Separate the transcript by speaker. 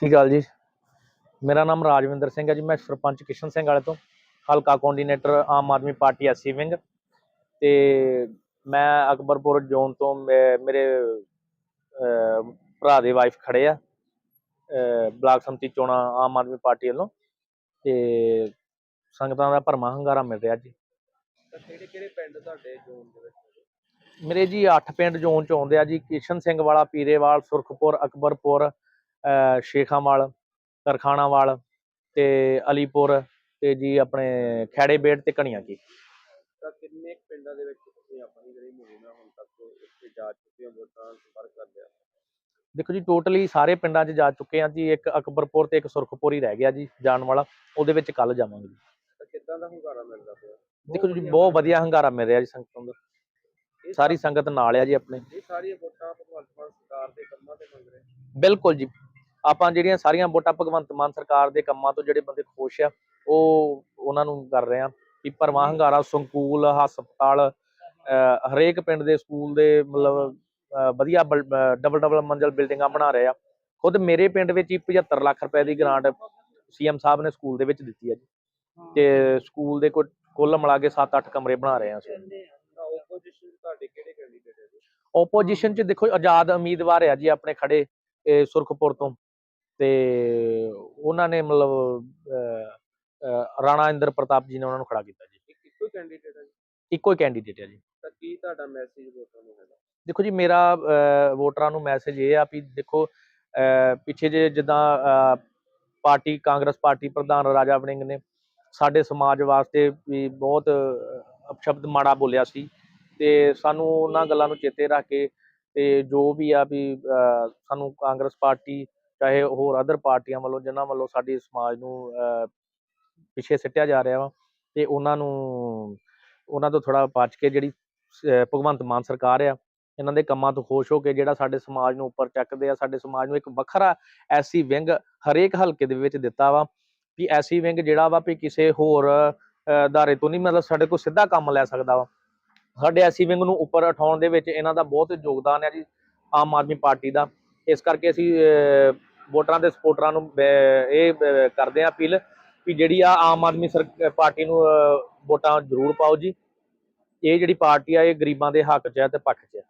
Speaker 1: ਸ਼੍ਰੀ ਅਕਾਲ ਜੀ। ਮੇਰਾ ਨਾਮ ਰਾਜਵਿੰਦਰ ਸਿੰਘ ਹੈ ਜੀ ਮੈਂ ਸਰਪੰਚ ਕਿਸ਼ਨ ਸਿੰਘ ਵਾਲੇ ਤੋਂ ਹਲਕਾ coordinator Aam Aadmi party SC wing. ਤੇ ਮੈਂ ਅਕਬਰਪੁਰ ਜ਼ੋਨ ਤੋਂ ਮੇਰੇ ਭਰਾ ਦੇ ਵਾਈਫ ਖੜੇ ਆ ਬਲਾਕ ਸੰਮਤੀ ਚੋਣਾਂ ਆਮ ਆਦਮੀ ਪਾਰਟੀ ਵੱਲੋਂ। ਤੇ ਸੰਗਤਾਂ ਦਾ ਭਰਮਾ ਹੰਗਾਰਾ ਮਿਲ ਰਿਹਾ ਜੀ।
Speaker 2: ਕਿਹੜੇ ਕਿਹੜੇ ਪਿੰਡ ਤੁਹਾਡੇ ਜ਼ੋਨ ਦੇ ਵਿੱਚ?
Speaker 1: ਮੇਰੇ ਜੀ 8 ਪਿੰਡ ਜ਼ੋਨ ਚ ਆਉਂਦੇ ਆ ਜੀ ਕਿਸ਼ਨ ਸਿੰਘ ਵਾਲਾ ਪੀਰੇਵਾਲ ਸੁਰਖਪੁਰ ਅਕਬਰਪੁਰ ਸ਼ੇਖਾਂਵਾਲ ਤਰਖਾਣਾਵਾਲ ਤੇ ਅਲੀਪੁਰ ਤੇ ਜੀ ਆਪਣੇ ਖੈੜੇਬੇੜ ਤੇ ਕਣੀਆਂ ਕੀ
Speaker 2: ਤਾਂ ਕਿੰਨੇ ਕੁ ਪਿੰਡਾਂ ਦੇ ਵਿੱਚ ਤੁਸੀਂ ਆਪਣੀ ਜਿਹੜੀ ਮੁਹਿੰਮ ਹੈ ਹੁਣ ਤੱਕ ਇੱਥੇ ਜਾ ਚੁੱਕੇ ਹੋ ਵੋਟਾਂ ਨਾਲ ਸੰਪਰਕ ਕਰ ਲਿਆ?
Speaker 1: ਦੇਖੋ ਜੀ ਟੋਟਲੀ ਸਾਰੇ ਪਿੰਡਾਂ 'ਚ ਜਾ ਚੁੱਕੇ ਆ ਜੀ ਇੱਕ ਅਕਬਰਪੁਰ ਤੇ ਇੱਕ ਸੁਰਖਪੁਰ ਹੀ ਰਹਿ ਗਿਆ ਜੀ ਜਾਣ ਵਾਲਾ ਉਹਦੇ ਵਿੱਚ ਕੱਲ ਜਾਵਾਂਗੇ ਜੀ।
Speaker 2: ਤਾਂ ਕਿੱਦਾਂ ਦਾ ਹੁੰਗਾਰਾ ਮਿਲਦਾ ਪਿਆ?
Speaker 1: ਦੇਖੋ ਜੀ ਬਹੁਤ ਵਧੀਆ ਹੰਗਾਰਾ ਮਿਲ ਰਿਹਾ ਜੀ ਸੰਗਤਾਂ ਦਾ ਸਾਰੀ ਸੰਗਤ ਨਾਲ ਆ ਜੀ ਆਪਣੇ।
Speaker 2: ਇਹ ਸਾਰੀਆਂ ਵੋਟਾਂ ਭਗਵੰਤ ਮਾਨ ਸਰਕਾਰ ਦੇ ਕੰਮਾਂ ਤੇ ਮੰਗ ਰਹੇ
Speaker 1: ਬਿਲਕੁਲ ਜੀ। ਆਪਾਂ ਜਿਹੜੀਆਂ ਸਾਰੀਆਂ ਵੋਟਾਂ ਭਗਵੰਤ ਮਾਨ ਸਰਕਾਰ ਦੇ ਕੰਮਾਂ ਤੋਂ ਜਿਹੜੇ ਬੰਦੇ ਖੁਸ਼ ਆ ਉਹ ਉਹਨਾਂ ਨੂੰ ਕਰ ਰਹੇ ਆ ਕਿ ਭਰਵਾਂ ਹੰਗਾਰਾ ਸੰਕੂਲ ਹਸਪਤਾਲ ਹਰੇਕ ਪਿੰਡ ਦੇ ਸਕੂਲ ਦੇ ਮਤਲਬ ਵਧੀਆ ਡਬਲ ਡਬਲ ਮੰਜ਼ਲ ਬਿਲਡਿੰਗਾਂ ਬਣਾ ਰਹੇ ਆ। ਖੁਦ ਮੇਰੇ ਪਿੰਡ ਵਿੱਚ ਹੀ 75 ਲੱਖ ਰੁਪਏ ਦੀ ਗ੍ਰਾਂਟ ਸੀਐਮ ਸਾਹਿਬ ਨੇ ਸਕੂਲ ਦੇ ਵਿੱਚ ਦਿੱਤੀ ਹੈ ਜੀ। ਤੇ ਸਕੂਲ ਦੇ ਕੁੱਲ ਮਿਲਾ ਕੇ 7-8 ਕਮਰੇ ਬਣਾ ਰਹੇ ਆ ਅਸੀਂ।
Speaker 2: ਤਾਂ ਓਪੋਜੀਸ਼ਨ ਤੁਹਾਡੇ ਕਿਹੜੇ ਕੈਂਡੀਡੇਟ ਹੈ ਜੀ?
Speaker 1: ਓਪੋਜੀਸ਼ਨ ਚ ਦੇਖੋ ਆਜ਼ਾਦ ਉਮੀਦਵਾਰ ਆ ਜੀ ਆਪਣੇ ਖੜੇ ਸੁਰਖਪੁਰ ਤੋਂ। ਤੇ ਉਹਨਾਂ ਨੇ ਮਤਲਬ ਰਾਣਾ ਇੰਦਰ ਪ੍ਰਤਾਪ ਜੀ ਨੇ ਉਹਨਾਂ ਨੂੰ ਖੜਾ ਕੀਤਾ ਜੀ।
Speaker 2: ਇੱਕ ਕੈਂਡੀਡੇਟ ਹੈ ਜੀ?
Speaker 1: ਇੱਕੋ ਹੀ ਕੈਂਡੀਡੇਟ ਹੈ ਜੀ।
Speaker 2: ਤਾਂ ਕੀ ਤੁਹਾਡਾ ਮੈਸੇਜ ਵੋਟਰਾਂ ਨੂੰ ਹੈਗਾ?
Speaker 1: ਦੇਖੋ ਜੀ ਮੇਰਾ ਵੋਟਰਾਂ ਨੂੰ ਮੈਸੇਜ ਇਹ ਆ ਵੀ ਦੇਖੋ ਪਿੱਛੇ ਜੇ ਜਿੱਦਾਂ ਪਾਰਟੀ ਕਾਂਗਰਸ ਪਾਰਟੀ ਪ੍ਰਧਾਨ ਰਾਜਾ ਵੜਿੰਗ ਨੇ ਸਾਡੇ ਸਮਾਜ ਵਾਸਤੇ ਵੀ ਬਹੁਤ ਅਪਸ਼ਬਦ ਮਾੜਾ ਬੋਲਿਆ ਸੀ ਤੇ ਸਾਨੂੰ ਉਹਨਾਂ ਗੱਲਾਂ ਨੂੰ ਚੇਤੇ ਰੱਖ ਕੇ ਤੇ ਜੋ ਵੀ ਆ ਵੀ ਸਾਨੂੰ ਕਾਂਗਰਸ ਪਾਰਟੀ ਚਾਹੇ ਹੋਰ ਅਦਰ ਪਾਰਟੀਆਂ ਵੱਲੋਂ, ਜਿਨ੍ਹਾਂ ਵੱਲੋਂ ਸਾਡੀ ਸਮਾਜ ਨੂੰ ਪਿੱਛੇ ਸਿੱਟਿਆ ਜਾ ਰਿਹਾ ਵਾ, ਤੇ ਉਹਨਾਂ ਨੂੰ, ਉਹਨਾਂ ਤੋਂ ਥੋੜਾ ਬਚ ਕੇ ਜਿਹੜੀ ਭਗਵੰਤ ਮਾਨ ਸਰਕਾਰ ਆ, ਇਹਨਾਂ ਦੇ ਕੰਮਾਂ ਤੋਂ ਖੁਸ਼ ਹੋ ਕੇ ਜਿਹੜਾ ਸਾਡੇ ਸਮਾਜ ਨੂੰ ਉੱਪਰ ਚੱਕਦੇ ਆ, ਸਾਡੇ ਸਮਾਜ ਨੂੰ ਇੱਕ ਵੱਖਰਾ ਐਸੀ ਵਿੰਗ ਹਰੇਕ ਹਲਕੇ ਦੇ ਵਿੱਚ ਦਿੱਤਾ ਵਾ, ਵੀ ਐਸੀ ਵਿੰਗ ਜਿਹੜਾ ਵਾ ਵੀ ਕਿਸੇ ਹੋਰ ਅਦਾਰੇ ਤੋਂ ਨਹੀਂ, ਮਤਲਬ ਸਾਡੇ ਕੋਲ ਸਿੱਧਾ ਕੰਮ ਲੈ ਸਕਦਾ ਵਾ। ਸਾਡੇ ਐਸੀ ਵਿੰਗ ਨੂੰ ਉੱਪਰ ਉਠਾਉਣ ਦੇ ਵਿੱਚ ਇਹਨਾਂ ਦਾ ਬਹੁਤ ਯੋਗਦਾਨ ਹੈ ਜੀ, ਆਮ ਆਦਮੀ ਪਾਰਟੀ ਦਾ। ਇਸ ਕਰਕੇ ਅਸੀਂ ਵੋਟਰਾਂ ਦੇ ਸਪੋਰਟਰਾਂ ਨੂੰ ਅਹ, ਇਹ ਕਰਦੇ ਆ ਅਪੀਲ ਵੀ ਜਿਹੜੀ ਆ ਆਮ ਆਦਮੀ ਸਰ- ਪਾਰਟੀ ਨੂੰ ਅਹ, ਵੋਟਾਂ ਜ਼ਰੂਰ ਪਾਓ ਜੀ। ਇਹ ਜਿਹੜੀ ਪਾਰਟੀ ਆ ਇਹ ਗਰੀਬਾਂ ਦੇ ਹੱਕ 'ਚ ਹੈ ਤੇ ਪੱਖ 'ਚ ਹੈ।